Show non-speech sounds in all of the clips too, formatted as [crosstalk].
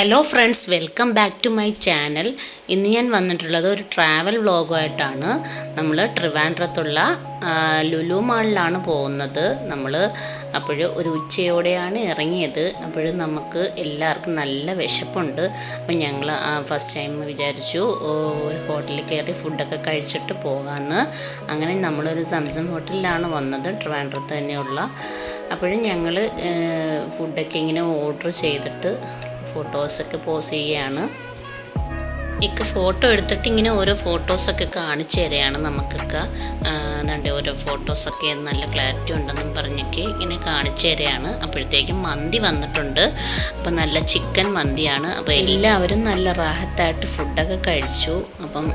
Hello friends welcome back to my channel ഇന്ന് ഞാൻ വന്നിട്ടുള്ളത് ഒരു ട്രാവൽ വ്ളോഗുമായിട്ടാണ് നമ്മൾ ട്രിവാൻഡ്രത്തുള്ള ലുലു മാളിലാണ് പോകുന്നത്. നമ്മൾ അപ്പോൾ ഒരു ഉച്ചയോടെയാണ് ഇറങ്ങിയത്. അപ്പോഴും നമുക്ക് എല്ലാവർക്കും നല്ല വിശപ്പുണ്ട്. അപ്പം ഞങ്ങൾ ഫസ്റ്റ് ടൈം വിചാരിച്ചു ഒരു ഹോട്ടലിൽ കയറി ഫുഡൊക്കെ കഴിച്ചിട്ട് പോകാമെന്ന് അങ്ങനെ നമ്മളൊരു സംസം ഹോട്ടലിലാണ് വന്നത് ട്രിവാൻഡ്രത്ത് തന്നെയുള്ള. അപ്പോഴും ഞങ്ങൾ ഫുഡൊക്കെ ഇങ്ങനെ ഓർഡർ ചെയ്തിട്ട് ഫോട്ടോസൊക്കെ പോസ് ചെയ്യുകയാണ് ഇക്ക ഫോട്ടോ എടുത്തിട്ട് ഇങ്ങനെ ഓരോ ഫോട്ടോസൊക്കെ കാണിച്ചു തരികയാണ് നമുക്കൊക്കെ. എന്താണ്ട് ഓരോ ഫോട്ടോസൊക്കെ നല്ല ക്ലാരിറ്റി ഉണ്ടെന്നും പറഞ്ഞൊക്കെ ഇങ്ങനെ കാണിച്ചു തരികയാണ് അപ്പോഴത്തേക്കും മന്തി വന്നിട്ടുണ്ട്. അപ്പം നല്ല ചിക്കൻ മന്തിയാണ്. അപ്പോൾ എല്ലാവരും നല്ല റാഹത്തായിട്ട് ഫുഡൊക്കെ കഴിച്ചു. അപ്പം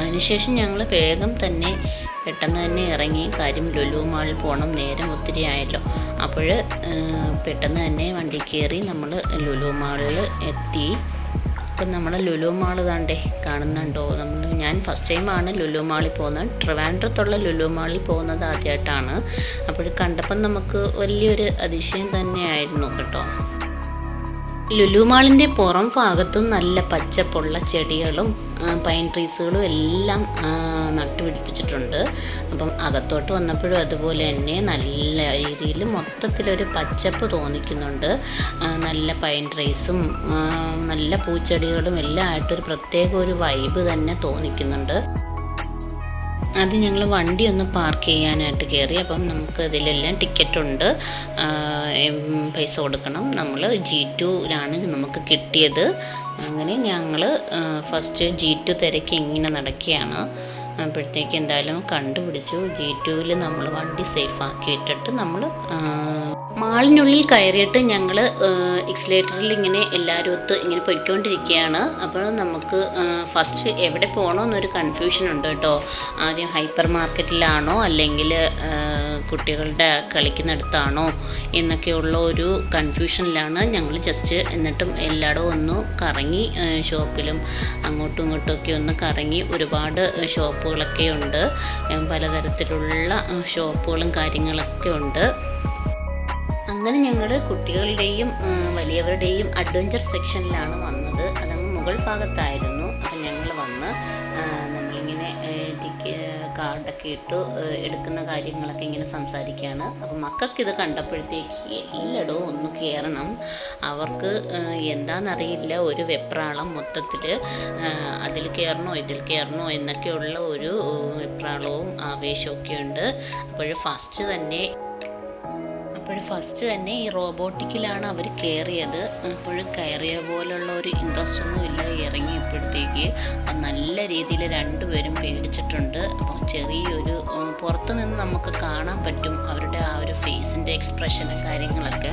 അതിനുശേഷം ഞങ്ങൾ വേഗം തന്നെ പെട്ടെന്ന് തന്നെ ഇറങ്ങി കാര്യം ലുലു മാളിൽ പോകണം നേരം ഒത്തിരി ആയല്ലോ. അപ്പോൾ പെട്ടെന്ന് തന്നെ വണ്ടി കയറി നമ്മൾ ലുലു മാളിൽ എത്തി. അപ്പം നമ്മൾ ലുലു മാൾ താണ്ടേ കാണുന്നുണ്ടോ? നമ്മൾ ഞാൻ ഫസ്റ്റ് ടൈമാണ് ലുലു മാളിൽ പോകുന്നത്. ട്രിവാൻഡ്രത്തുള്ള ലുലു മാളിൽ പോകുന്നത് ആദ്യമായിട്ടാണ് അപ്പോൾ കണ്ടപ്പം നമുക്ക് വലിയൊരു അതിശയം തന്നെയായിരുന്നു കേട്ടോ. ലുലു മാളിന്റെ പുറം ഭാഗത്തും നല്ല പച്ചപ്പുള്ള ചെടികളും പൈൻ ട്രീസുകളും എല്ലാം നട്ടുപിടിപ്പിച്ചിട്ടുണ്ട് അപ്പം അകത്തോട്ട് വന്നപ്പോഴും അതുപോലെ തന്നെ നല്ല രീതിയിൽ മൊത്തത്തിലൊരു പച്ചപ്പ് തോന്നിക്കുന്നുണ്ട്. നല്ല പൈൻ ട്രീസും നല്ല പൂച്ചെടികളും എല്ലാം ആയിട്ടൊരു പ്രത്യേക ഒരു വൈബ് തന്നെ തോന്നിക്കുന്നുണ്ട്. അത് ഞങ്ങൾ വണ്ടി ഒന്ന് പാർക്ക് ചെയ്യാനായിട്ട് കയറി. അപ്പം നമുക്ക് ഇതിലെല്ലാം ടിക്കറ്റ് ഉണ്ട്. പൈസ കൊടുക്കണം. നമ്മൾ ജി ടുവിലാണ് നമുക്ക് കിട്ടിയത്. അങ്ങനെ ഞങ്ങൾ ഫസ്റ്റ് ജി ടു തിരക്കി ഇങ്ങനെ നടക്കുകയാണ്. അപ്പോഴത്തേക്ക് എന്തായാലും കണ്ടുപിടിച്ചു. ജി ടുവിൽ നമ്മൾ വണ്ടി സേഫ് ആക്കിയിട്ടിട്ട് നമ്മൾ മാളിനുള്ളിൽ കയറിയിട്ട് ഞങ്ങൾ എക്സിലേറ്ററിൽ ഇങ്ങനെ എല്ലാവരും ഒത്ത് ഇങ്ങനെ പൊയ്ക്കൊണ്ടിരിക്കുകയാണ് അപ്പോൾ നമുക്ക് ഫസ്റ്റ് എവിടെ പോകണമെന്നൊരു കൺഫ്യൂഷൻ ഉണ്ട് കേട്ടോ. ആദ്യം ഹൈപ്പർ മാർക്കറ്റിലാണോ അല്ലെങ്കിൽ കുട്ടികളുടെ കളിക്കുന്നിടത്താണോ എന്നൊക്കെയുള്ള ഒരു കൺഫ്യൂഷനിലാണ് ഞങ്ങൾ ജസ്റ്റ് എന്നിട്ടും എല്ലായിടവും ഒന്ന് കറങ്ങി ഷോപ്പിലും അങ്ങോട്ടും ഇങ്ങോട്ടും ഒക്കെ ഒന്ന് കറങ്ങി ഒരുപാട് ഷോപ്പുകളൊക്കെ ഉണ്ട്. പലതരത്തിലുള്ള ഷോപ്പുകളും കാര്യങ്ങളൊക്കെ ഉണ്ട്. അങ്ങനെ ഞങ്ങൾ കുട്ടികളുടെയും വലിയവരുടെയും അഡ്വഞ്ചർ സെക്ഷനിലാണ് വന്നത്. അതങ്ങ് മുകൾ ഭാഗത്തായിരുന്നു. കാർഡൊക്കെ ഇട്ട് എടുക്കുന്ന കാര്യങ്ങളൊക്കെ ഇങ്ങനെ സംസാരിക്കുകയാണ്. അപ്പം മക്കൾക്ക് ഇത് കണ്ടപ്പോഴത്തേക്ക് ഇല്ലടോ ഒന്ന് കയറണം അവർക്ക് എന്താണെന്നറിയില്ല ഒരു വെപ്രാളം മൊത്തത്തിൽ അതിൽ കയറണോ ഇതിൽ കയറണോ എന്നൊക്കെയുള്ള ഒരു വെപ്രാളവും വെപ്രാളവും ആവേശമൊക്കെ ഉണ്ട്. അപ്പോൾ ഫസ്റ്റ് തന്നെ അപ്പോൾ ഫസ്റ്റ് തന്നെ ഈ റോബോട്ടിക്കിലാണ് അവർ കയറിയത് അപ്പോൾ കയറിയ പോലുള്ള ഒരു ഇൻട്രസ്റ്റ് ഒന്നും ഇല്ല. ഇറങ്ങിയപ്പോഴത്തേക്ക് നല്ല രീതിയിൽ രണ്ടുപേരും പേടിച്ചിട്ടുണ്ട്. അപ്പോൾ ചെറിയൊരു പുറത്ത് നിന്ന് നമുക്ക് കാണാൻ പറ്റും അവരുടെ ആ ഒരു ഫേസിന്റെ എക്സ്പ്രഷനും കാര്യങ്ങളൊക്കെ.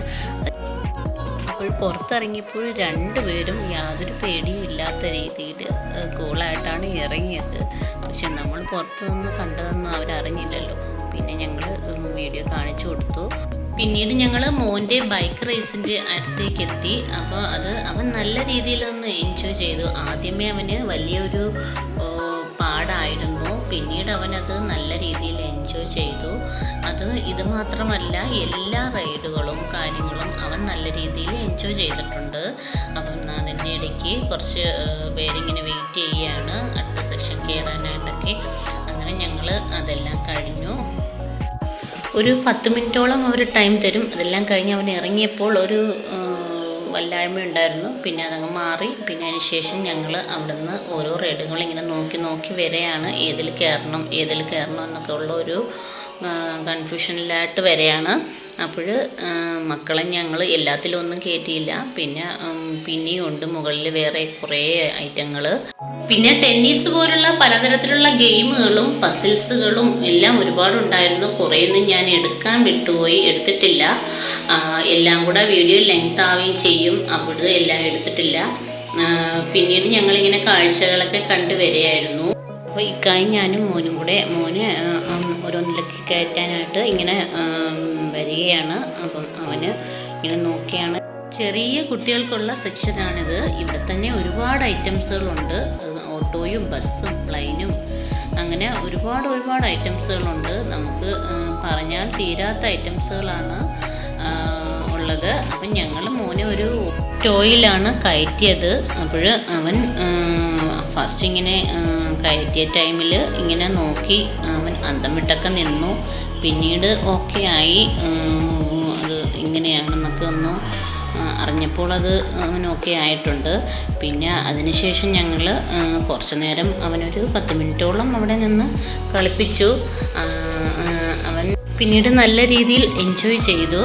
അപ്പോൾ പുറത്തിറങ്ങിയപ്പോൾ രണ്ടുപേരും യാതൊരു പേടിയും ഇല്ലാത്ത രീതിയിൽ കൂളായിട്ടാണ് ഇറങ്ങിയത്. പക്ഷെ നമ്മൾ പുറത്തു നിന്ന് കണ്ടതൊന്നും അവരറിഞ്ഞില്ലല്ലോ. പിന്നെ ഞങ്ങൾ വീഡിയോ കാണിച്ചു കൊടുത്തു. പിന്നീട് ഞങ്ങൾ മോന്റെ ബൈക്ക് റേസിന്റെ അടുത്തേക്ക് എത്തി. അപ്പോൾ അത് അവൻ നല്ല രീതിയിലൊന്ന് എൻജോയ് ചെയ്തു. ആദ്യമേ അവന് വലിയൊരു പാടായിരുന്നു. പിന്നീട് അവനത് നല്ല രീതിയിൽ എൻജോയ് ചെയ്തു. അത് ഇത് മാത്രമല്ല എല്ലാ റൈഡുകളും കാര്യങ്ങളും അവൻ നല്ല രീതിയിൽ എൻജോയ് ചെയ്തിട്ടുണ്ട്. അപ്പം അതിന്റെ ഇടയ്ക്ക് കുറച്ച് പേരിങ്ങനെ വെയിറ്റ് ചെയ്യുകയാണ് അടുത്ത സെക്ഷൻ കയറാനായിട്ടൊക്കെ അങ്ങനെ ഞങ്ങൾ അതെല്ലാം കഴിഞ്ഞു. ഒരു പത്ത് മിനിറ്റോളം അവർ ടൈം തരും. അതെല്ലാം കഴിഞ്ഞ് അവൻ ഇറങ്ങിയപ്പോൾ ഒരു ആ, വല്ലായ്മ ഉണ്ടായിരുന്നു. പിന്നെ അതങ്ങ് മാറി. പിന്നെ അതിന് ശേഷം ഞങ്ങൾ അവിടുന്ന് ഓരോ റൈഡുകളും ഇങ്ങനെ നോക്കി നോക്കി വരെയാണ് ഏതിൽ കയറണം ഏതിൽ കയറണം എന്നൊക്കെ ഉള്ള ഒരു കൺഫ്യൂഷനിലായിട്ട് വരെയാണ്. അപ്പോൾ മക്കളെ ഞങ്ങൾ എല്ലാത്തിലും ഒന്നും കയറ്റിയില്ല പിന്നെ പിന്നെയും ഉണ്ട് മുകളിൽ വേറെ കുറേ ഐറ്റങ്ങൾ. പിന്നെ ടെന്നീസ് പോലുള്ള പലതരത്തിലുള്ള ഗെയിമുകളും പസിൽസുകളും എല്ലാം ഒരുപാടുണ്ടായിരുന്നു. കുറേയൊന്നും ഞാൻ എടുക്കാൻ വിട്ടുപോയി എടുത്തിട്ടില്ല. എല്ലാം കൂടെ വീഡിയോ ലെങ്ത് ആവുകയും ചെയ്യും. അവിടെ എല്ലാം എടുത്തിട്ടില്ല. പിന്നീട് ഞങ്ങളിങ്ങനെ കാഴ്ചകളൊക്കെ കണ്ടു വരികയായിരുന്നു. അപ്പോൾ ഇക്കായും ഞാനും മോനും കൂടെ മോനെ ഓരോന്നിലൊക്കെ കയറ്റാനായിട്ട് ഇങ്ങനെ വരികയാണ്. അപ്പം അവന് ഇങ്ങനെ നോക്കിയാണ്. ചെറിയ കുട്ടികൾക്കുള്ള സെക്ഷനാണിത്. ഇവിടെ തന്നെ ഒരുപാട് ഐറ്റംസുകളുണ്ട്. ഓട്ടോയും ബസ്സും പ്ലെയിനും അങ്ങനെ ഒരുപാട് ഒരുപാട് ഐറ്റംസുകളുണ്ട്. നമുക്ക് പറഞ്ഞാൽ തീരാത്ത ഐറ്റംസുകളാണ് ഉള്ളത്. അപ്പം ഞങ്ങൾ മോനെ ഒരു ടോയിലാണ് കയറ്റിയത്. അപ്പോൾ അവൻ ഫസ്റ്റ് ഇങ്ങനെ കയറ്റിയ ടൈമിൽ ഇങ്ങനെ നോക്കി അവൻ അന്തം വിട്ടൊക്കെ നിന്നു. പിന്നീട് ഓക്കെ ആയി അത് ഇങ്ങനെയാണെന്നൊക്കെ ഒന്ന് അറിഞ്ഞപ്പോൾ അത് അവനൊക്കെ ആയിട്ടുണ്ട്. പിന്നെ അതിനുശേഷം ഞങ്ങൾ കുറച്ച് നേരം അവനൊരു പത്ത് മിനിറ്റോളം അവിടെ നിന്ന് കളിപ്പിച്ചു. അവൻ പിന്നീട് നല്ല രീതിയിൽ എൻജോയ് ചെയ്തു.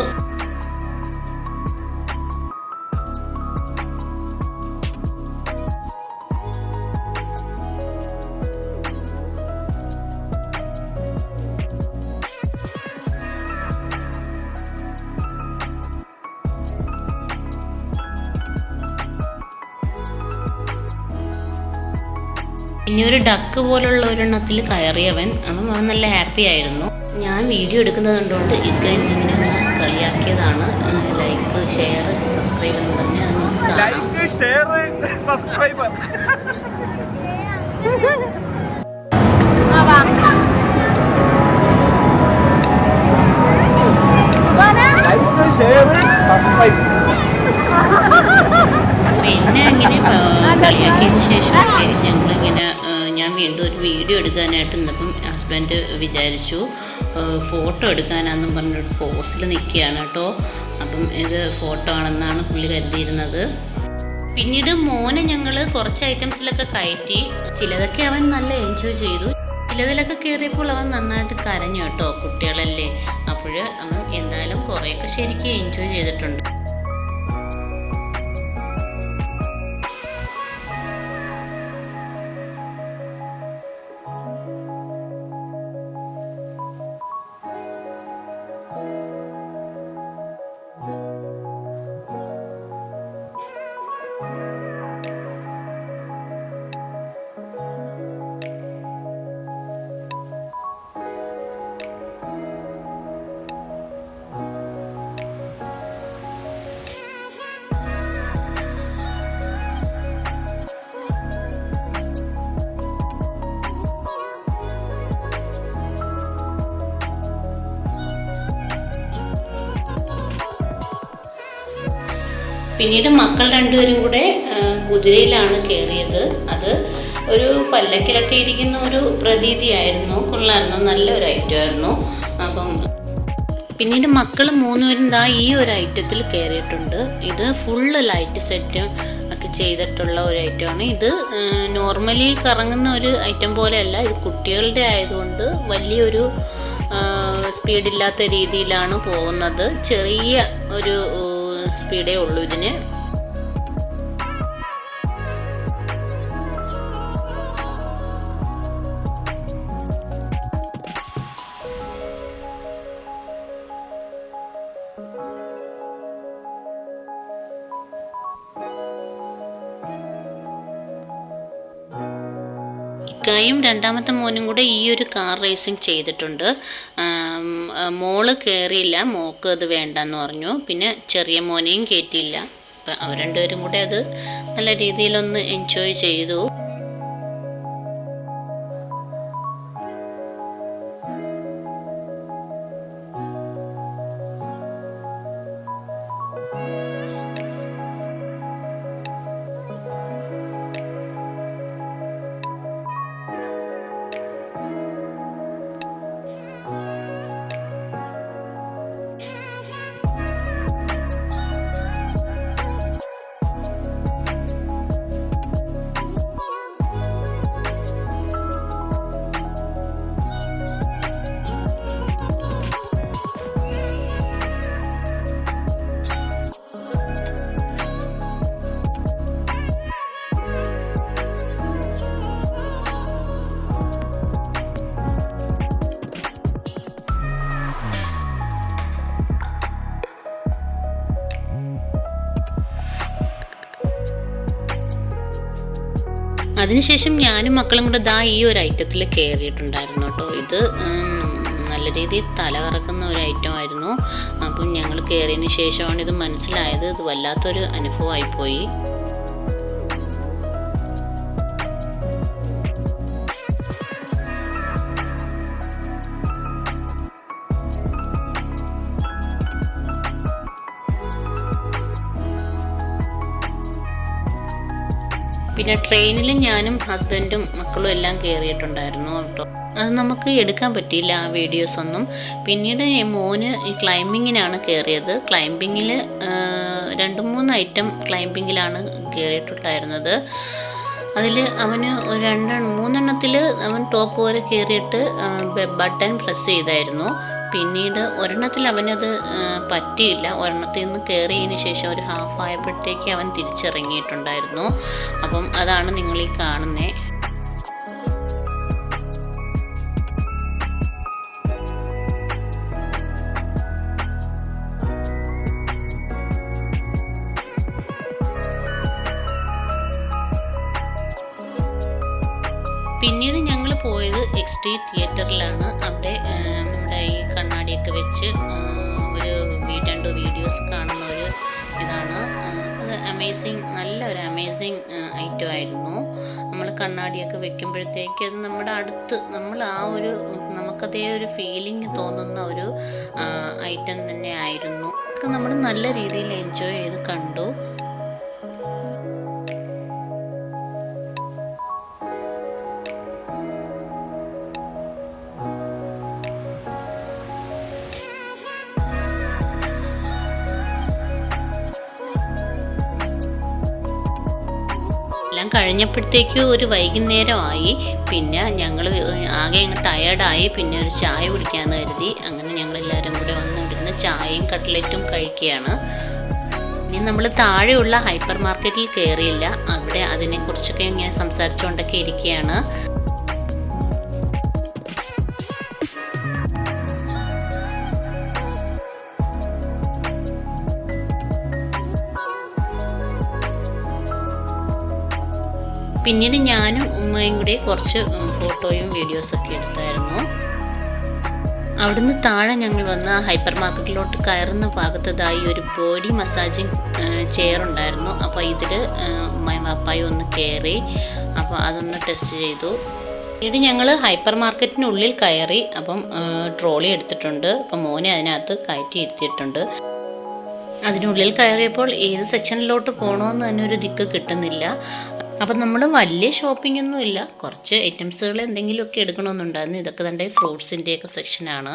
പിന്നെ ഒരു ഡക്ക് പോലുള്ള ഒരെണ്ണത്തിൽ കയറിയവൻ അവൻ അവൻ നല്ല ഹാപ്പി ആയിരുന്നു. ഞാൻ വീഡിയോ എടുക്കുന്നത് കണ്ടുകൊണ്ട് ഇക്ക ഇങ്ങനെ ഒന്ന് കളിയാക്കിയതാണ്. ലൈക്ക് ഷെയർ സബ്സ്ക്രൈബ് എന്ന് പറഞ്ഞ് അത് നമുക്ക് കാണാം. [laughs] വീണ്ടും ഒരു വീഡിയോ എടുക്കാനായിട്ട് നിന്നപ്പം ഹസ്ബൻഡ് വിചാരിച്ചു. ഫോട്ടോ എടുക്കാനാണെന്നും പറഞ്ഞൊരു പോസിൽ നിൽക്കുകയാണ് കേട്ടോ. അപ്പം ഇത് ഫോട്ടോ ആണെന്നാണ് പുള്ളി കരുതിയിരുന്നത്. പിന്നീട് മോനെ ഞങ്ങൾ കുറച്ച് ഐറ്റംസിലൊക്കെ കയറ്റി. ചിലതൊക്കെ അവൻ നല്ല എൻജോയ് ചെയ്തു. ചിലതിലൊക്കെ കയറിയപ്പോൾ അവൻ നന്നായിട്ട് കരഞ്ഞു കേട്ടോ കുട്ടികളല്ലേ. അപ്പോൾ അവൻ എന്തായാലും കുറേയൊക്കെ ശരിക്കും എൻജോയ് ചെയ്തിട്ടുണ്ട്. പിന്നീട് മക്കൾ രണ്ടുപേരും കൂടെ കുതിരയിലാണ് കയറിയത് അത് ഒരു പല്ലക്കിലൊക്കെ ഇരിക്കുന്ന ഒരു പ്രതീതിയായിരുന്നു. കൊള്ളായിരുന്നു. നല്ലൊരു ഐറ്റമായിരുന്നു അപ്പം പിന്നീട് മക്കൾ മൂന്നുപേരും ദാ ഈ ഒരു ഐറ്റത്തിൽ കയറിയിട്ടുണ്ട് ഇത് ഫുള്ള് ലൈറ്റ് സെറ്റ് ഒക്കെ ചെയ്തിട്ടുള്ള ഒരു ഐറ്റമാണ് ഇത് നോർമലി കറങ്ങുന്ന ഒരു ഐറ്റം പോലെയല്ല. ഇത് കുട്ടികളുടെ ആയതുകൊണ്ട് വലിയൊരു സ്പീഡില്ലാത്ത രീതിയിലാണ് പോകുന്നത്. ചെറിയ ഒരു സ്പീഡേ ഉള്ളൂ ഇതിന്. ഇക്കായും രണ്ടാമത്തെ മോനും കൂടെ ഈ ഒരു കാർ റേസിംഗ് ചെയ്തിട്ടുണ്ട്. മോൾ കയറിയില്ല മോക്ക് അത് വേണ്ടെന്ന് പറഞ്ഞു. പിന്നെ ചെറിയ മോനെയും കയറ്റിയില്ല അപ്പം അവർ രണ്ടുപേരും കൂടെ അത് നല്ല രീതിയിലൊന്ന് എൻജോയ് ചെയ്തു. അതിനുശേഷം ഞാനും മക്കളും കൂടെ ദാ ഈ ഒരു ഐറ്റത്തിൽ കയറിയിട്ടുണ്ടായിരുന്നു കേട്ടോ. ഇത് നല്ല രീതിയിൽ തല കറക്കുന്ന ഒരു ഐറ്റം ആയിരുന്നു. അപ്പം ഞങ്ങൾ കയറിയതിന് ശേഷമാണ് ഇത് മനസ്സിലായത്. ഇത് വല്ലാത്തൊരു അനുഭവമായിപ്പോയി. പിന്നെ ട്രെയിനിൽ ഞാനും ഹസ്ബൻഡും മക്കളും എല്ലാം കയറിയിട്ടുണ്ടായിരുന്നു കേട്ടോ. അത് നമുക്ക് എടുക്കാൻ പറ്റിയില്ല ആ വീഡിയോസ് ഒന്നും. പിന്നീട് മോന് ഈ ക്ലൈമ്പിങ്ങിനാണ് കയറിയത് ക്ലൈമ്പിങ്ങിൽ രണ്ട് മൂന്ന് ഐറ്റം ക്ലൈമ്പിങ്ങിലാണ് കയറിയിട്ടുണ്ടായിരുന്നത് അതിൽ അവന് രണ്ടെണ്ണം മൂന്നെണ്ണത്തിൽ അവൻ ടോപ്പ് വരെ കയറിയിട്ട് ബട്ടൺ പ്രസ് ചെയ്തായിരുന്നു. പിന്നീട് ഒരെണ്ണത്തിൽ അവനത് പറ്റിയില്ല. ഒരെണ്ണത്തിൽ നിന്ന് കയറിയതിന് ശേഷം ഒരു ഹാഫ് ആയപ്പോഴത്തേക്ക് അവൻ തിരിച്ചിറങ്ങിയിട്ടുണ്ടായിരുന്നു. അപ്പം അതാണ് നിങ്ങൾ ഈ കാണുന്നത് പിന്നീട് ഞങ്ങൾ പോയത് എക്സ്ട്രീ തിയേറ്ററിലാണ് അവിടെ കണ്ണാടിയൊക്കെ വെച്ച് ഒരു രണ്ട് വീഡിയോസ് കാണുന്ന ഒരു ഇതാണ്. അത് അമേസിങ് നല്ല ഒരു അമേസിങ് ഐറ്റം ആയിരുന്നു. നമ്മൾ കണ്ണാടിയൊക്കെ വെക്കുമ്പോഴത്തേക്ക് അത് നമ്മുടെ അടുത്ത് നമ്മൾ ആ ഒരു നമുക്കതേ ഒരു ഫീലിംഗ് തോന്നുന്ന ഒരു ഐറ്റം തന്നെ ആയിരുന്നു. അതൊക്കെ നമ്മൾ നല്ല രീതിയിൽ എൻജോയ് ചെയ്ത് കണ്ടു. കഴിഞ്ഞപ്പോഴത്തേക്ക് ഒരു വൈകുന്നേരമായി. പിന്നെ ഞങ്ങൾ ആകെ അങ്ങ് ടയേർഡായി പിന്നെ ഒരു ചായ കുടിക്കാമെന്ന് കരുതി. അങ്ങനെ ഞങ്ങൾ എല്ലാവരും കൂടെ വന്നിരുന്ന് ചായയും കട്ട്ലറ്റും കഴിക്കുകയാണ്. ഇനി നമ്മൾ താഴെയുള്ള ഹൈപ്പർ മാർക്കറ്റിൽ കയറിയില്ല അവിടെ അതിനെക്കുറിച്ചൊക്കെ ഇങ്ങനെ സംസാരിച്ചുകൊണ്ടൊക്കെ ഇരിക്കുകയാണ്. പിന്നീട് ഞാനും ഉമ്മയും കൂടി കുറച്ച് ഫോട്ടോയും വീഡിയോസൊക്കെ എടുത്തായിരുന്നു. അവിടുന്ന് താഴെ ഞങ്ങൾ വന്ന് ഹൈപ്പർ മാർക്കറ്റിലോട്ട് കയറുന്ന ഭാഗത്തതായി ഒരു ബോഡി മസാജിങ് ചെയർ ഉണ്ടായിരുന്നു. അപ്പോൾ ഇതിൽ ഉമ്മയും വാപ്പായും ഒന്ന് കയറി അപ്പോൾ അതൊന്ന് ടെസ്റ്റ് ചെയ്തു. പിന്നീട് ഞങ്ങൾ ഹൈപ്പർ മാർക്കറ്റിനുള്ളിൽ കയറി അപ്പം ട്രോളി എടുത്തിട്ടുണ്ട്. അപ്പം മോനെ അതിനകത്ത് കയറ്റി ഇരുത്തിയിട്ടുണ്ട്. അതിനുള്ളിൽ കയറിയപ്പോൾ ഏത് സെക്ഷനിലോട്ട് പോകണമെന്ന് തന്നെ ഒരു ദിക്ക് കിട്ടുന്നില്ല. അപ്പം നമ്മൾ വലിയ ഷോപ്പിംഗ് ഒന്നും ഇല്ല. കുറച്ച് ഐറ്റംസുകൾ എന്തെങ്കിലുമൊക്കെ എടുക്കണമെന്നുണ്ടായിരുന്നു. ഇതൊക്കെ തന്നെ ഫ്രൂട്ട്സിന്റെയൊക്കെ സെക്ഷനാണ്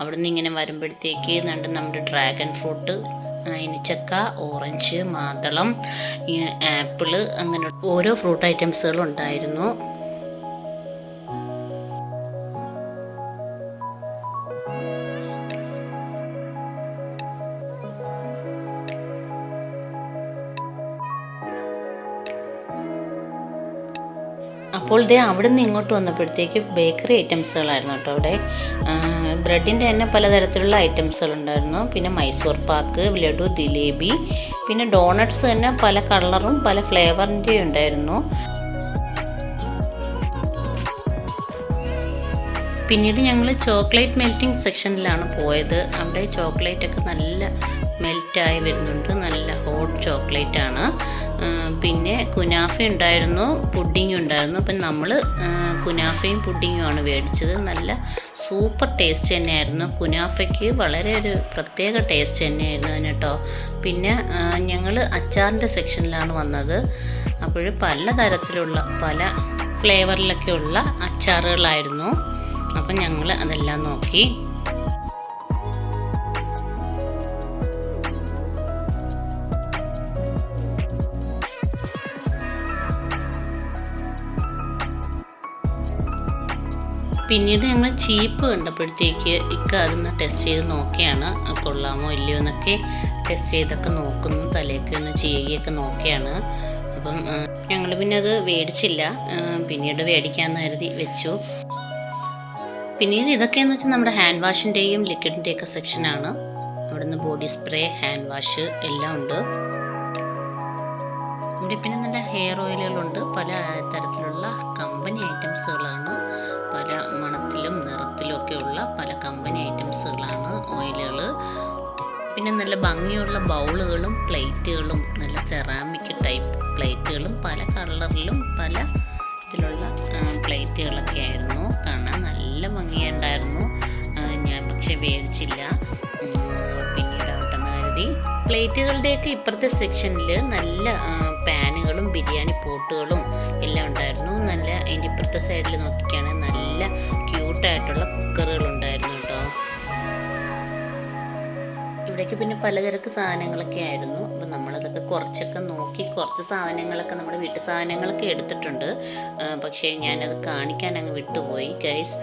അവിടെ നിന്ന് ഇങ്ങനെ വരുമ്പോഴത്തേക്ക് നമ്മുടെ ഡ്രാഗൺ ഫ്രൂട്ട് അതിനച്ചക്ക ഓറഞ്ച് മാതളം ആപ്പിൾ അങ്ങനെ ഓരോ ഫ്രൂട്ട് ഐറ്റംസുകളും ഉണ്ടായിരുന്നു. അപ്പോൾ ഇതേ അവിടെ നിന്ന് ഇങ്ങോട്ട് വന്നപ്പോഴത്തേക്ക് ബേക്കറി ഐറ്റംസുകളായിരുന്നു കേട്ടോ അവിടെ. ബ്രെഡിന്റെ തന്നെ പലതരത്തിലുള്ള ഐറ്റംസുകൾ ഉണ്ടായിരുന്നു പിന്നെ മൈസൂർ പാക്ക് ലഡു ജിലേബി പിന്നെ ഡോണട്ട്സ് തന്നെ പല കളറും പല ഫ്ലേവറിന്റെയും ഉണ്ടായിരുന്നു. പിന്നീട് ഞങ്ങൾ ചോക്ലേറ്റ് മെൽറ്റിംഗ് സെക്ഷനിലാണ് പോയത്. അവിടെ ചോക്ലേറ്റ് ഒക്കെ നല്ല മെൽറ്റായി വരുന്നുണ്ട്. നല്ല ഹോട്ട് ചോക്ലേറ്റ് ആണ് പിന്നെ കുനാഫ ഉണ്ടായിരുന്നു പുഡിംഗ് ഉണ്ടായിരുന്നു. അപ്പം നമ്മൾ കുനാഫയും പുഡിങ്ങുമാണ് മേടിച്ചത്. നല്ല സൂപ്പർ ടേസ്റ്റ് തന്നെയായിരുന്നു. കുനാഫയ്ക്ക് വളരെ ഒരു പ്രത്യേക ടേസ്റ്റ് തന്നെയായിരുന്നു അതിന് കേട്ടോ. പിന്നെ ഞങ്ങൾ അച്ചാറിന്റെ സെക്ഷനിലാണ് വന്നത്. അപ്പോൾ പലതരത്തിലുള്ള പല ഫ്ലേവറിലൊക്കെയുള്ള അച്ചാറുകളായിരുന്നു. അപ്പം ഞങ്ങൾ അതെല്ലാം നോക്കി. പിന്നീട് ഞങ്ങൾ ചീപ്പ് കണ്ടപ്പോഴത്തേക്ക് ഇക്ക അതൊന്ന് ടെസ്റ്റ് ചെയ്ത് നോക്കിയാണ് കൊള്ളാമോ ഇല്ലയോ എന്നൊക്കെ ടെസ്റ്റ് ചെയ്തൊക്കെ നോക്കുന്നു തലയൊക്കെ ഒന്ന് ചെയ്യുകയൊക്കെ നോക്കിയാണ്. അപ്പം ഞങ്ങൾ പിന്നെ അത് മേടിച്ചില്ല പിന്നീട് മേടിക്കാമെന്ന് കരുതി വെച്ചു. പിന്നീട് ഇതൊക്കെയെന്ന് വെച്ചാൽ നമ്മുടെ ഹാൻഡ് വാഷിന്റെയും ലിക്വിഡിന്റെയൊക്കെ സെക്ഷനാണ് അവിടുന്ന് ബോഡി സ്പ്രേ ഹാൻഡ് വാഷ് എല്ലാം ഉണ്ട്. പിന്നെ നല്ല ഹെയർ ഓയിലുകളുണ്ട് പല തരത്തിലുള്ള കമ്പനി ഐറ്റംസുകളാണ് പല മണത്തിലും നിറത്തിലും ഒക്കെയുള്ള പല കമ്പനി ഐറ്റംസുകളാണ് ഓയിലുകൾ പിന്നെ നല്ല ഭംഗിയുള്ള ബൗളുകളും പ്ലേറ്റുകളും നല്ല സെറാമിക് ടൈപ്പ് പ്ലേറ്റുകളും പല കളറിലും പല ഇതിലുള്ള പ്ലേറ്റുകളൊക്കെ ആയിരുന്നു. കാണാൻ നല്ല ഭംഗിയുണ്ടായിരുന്നു. ഞാൻ പക്ഷേ മേടിച്ചില്ല ഉം, പിന്നീട് അവിടെന്ന് കരുതി. പ്ലേറ്റുകളുടെയൊക്കെ ഇപ്പുറത്തെ സെക്ഷനിൽ നല്ല പാനുകളും ബിരിയാണി പോട്ടുകളും എല്ലാം ഉണ്ടായിരുന്നു. നല്ല അതിന്റെ ഇപ്പുറത്തെ സൈഡിൽ നോക്കിക്കുകയാണെങ്കിൽ നല്ല ക്യൂട്ടായിട്ടുള്ള കുക്കറുകൾ ഉണ്ടായിരുന്നു കേട്ടോ. ഇവിടേക്ക് പിന്നെ പലചരക്ക് സാധനങ്ങളൊക്കെ ആയിരുന്നു. അപ്പം നമ്മളതൊക്കെ കുറച്ചൊക്കെ നോക്കി കുറച്ച് സാധനങ്ങളൊക്കെ നമ്മുടെ വീട്ടു സാധനങ്ങളൊക്കെ എടുത്തിട്ടുണ്ട്. പക്ഷേ ഞാനത് കാണിക്കാൻ അങ്ങ് വിട്ടുപോയി ഗൈസ്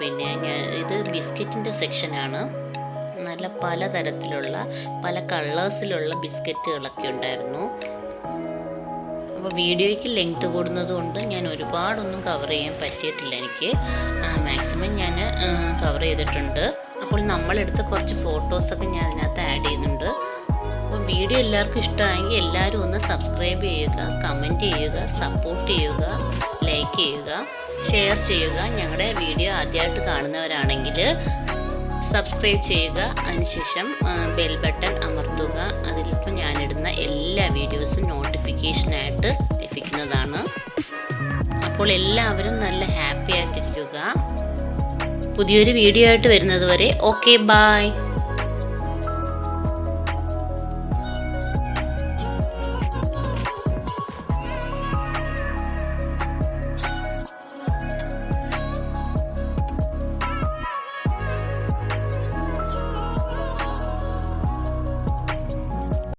പിന്നെ ഞാൻ ഇത് ബിസ്ക്കറ്റിന്റെ സെക്ഷനാണ് നല്ല പലതരത്തിലുള്ള പല കളേഴ്സിലുള്ള ബിസ്ക്കറ്റുകളൊക്കെ ഉണ്ടായിരുന്നു. അപ്പോൾ വീഡിയോയ്ക്ക് ലെങ്ത് കൂടുന്നത് കൊണ്ട് ഞാൻ ഒരുപാടൊന്നും കവർ ചെയ്യാൻ പറ്റിയിട്ടില്ല എനിക്ക്. മാക്സിമം ഞാൻ കവർ ചെയ്തിട്ടുണ്ട്. അപ്പോൾ നമ്മളെടുത്ത കുറച്ച് ഫോട്ടോസൊക്കെ ഞാൻ അതിനകത്ത് ആഡ് ചെയ്യുന്നുണ്ട്. അപ്പോൾ വീഡിയോ എല്ലാവർക്കും ഇഷ്ടമായെങ്കിൽ എല്ലാവരും ഒന്ന് സബ്സ്ക്രൈബ് ചെയ്യുക കമന്റ് ചെയ്യുക സപ്പോർട്ട് ചെയ്യുക ലൈക്ക് ചെയ്യുക ഷെയർ ചെയ്യുക. ഞങ്ങളുടെ വീഡിയോ ആദ്യമായിട്ട് കാണുന്നവരാണെങ്കിൽ സബ്സ്ക്രൈബ് ചെയ്യുക. അതിനുശേഷം ബെൽ ബട്ടൺ അമർത്തുക. എല്ലാ വീഡിയോസും നോട്ടിഫിക്കേഷനായിട്ട് ലഭിക്കുന്നതാണ്. അപ്പോൾ എല്ലാവരും നല്ല ഹാപ്പി ആയിട്ടിരിക്കുക. പുതിയൊരു വീഡിയോ ആയിട്ട് വരുന്നത് വരെ ഓക്കെ ബായ്